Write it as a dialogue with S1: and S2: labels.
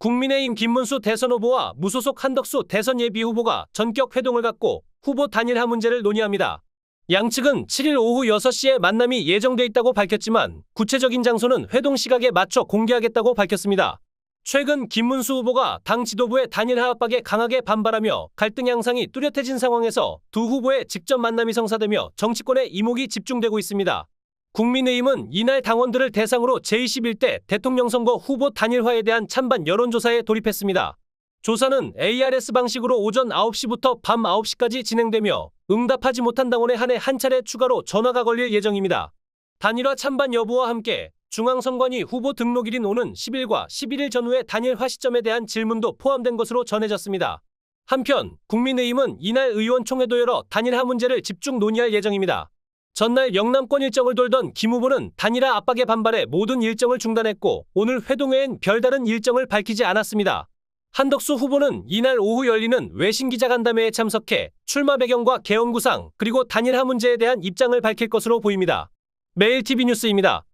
S1: 국민의힘 김문수 대선 후보와 무소속 한덕수 대선 예비 후보가 전격 회동을 갖고 후보 단일화 문제를 논의합니다. 양측은 7일 오후 6시에 만남이 예정돼 있다고 밝혔지만 구체적인 장소는 회동 시각에 맞춰 공개하겠다고 밝혔습니다. 최근 김문수 후보가 당 지도부의 단일화 압박에 강하게 반발하며 갈등 양상이 뚜렷해진 상황에서 두 후보의 직접 만남이 성사되며 정치권의 이목이 집중되고 있습니다. 국민의힘은 이날 당원들을 대상으로 제21대 대통령 선거 후보 단일화에 대한 찬반 여론조사에 돌입했습니다. 조사는 ARS 방식으로 오전 9시부터 밤 9시까지 진행되며 응답하지 못한 당원에 한해 한 차례 추가로 전화가 걸릴 예정입니다. 단일화 찬반 여부와 함께 중앙선관위 후보 등록일인 오는 10일과 11일 전후의 단일화 시점에 대한 질문도 포함된 것으로 전해졌습니다. 한편 국민의힘은 이날 의원총회도 열어 단일화 문제를 집중 논의할 예정입니다. 전날 영남권 일정을 돌던 김 후보는 단일화 압박에 반발해 모든 일정을 중단했고 오늘 회동회엔 별다른 일정을 밝히지 않았습니다. 한덕수 후보는 이날 오후 열리는 외신 기자 간담회에 참석해 출마 배경과 개헌 구상 그리고 단일화 문제에 대한 입장을 밝힐 것으로 보입니다. 매일 TV 뉴스입니다.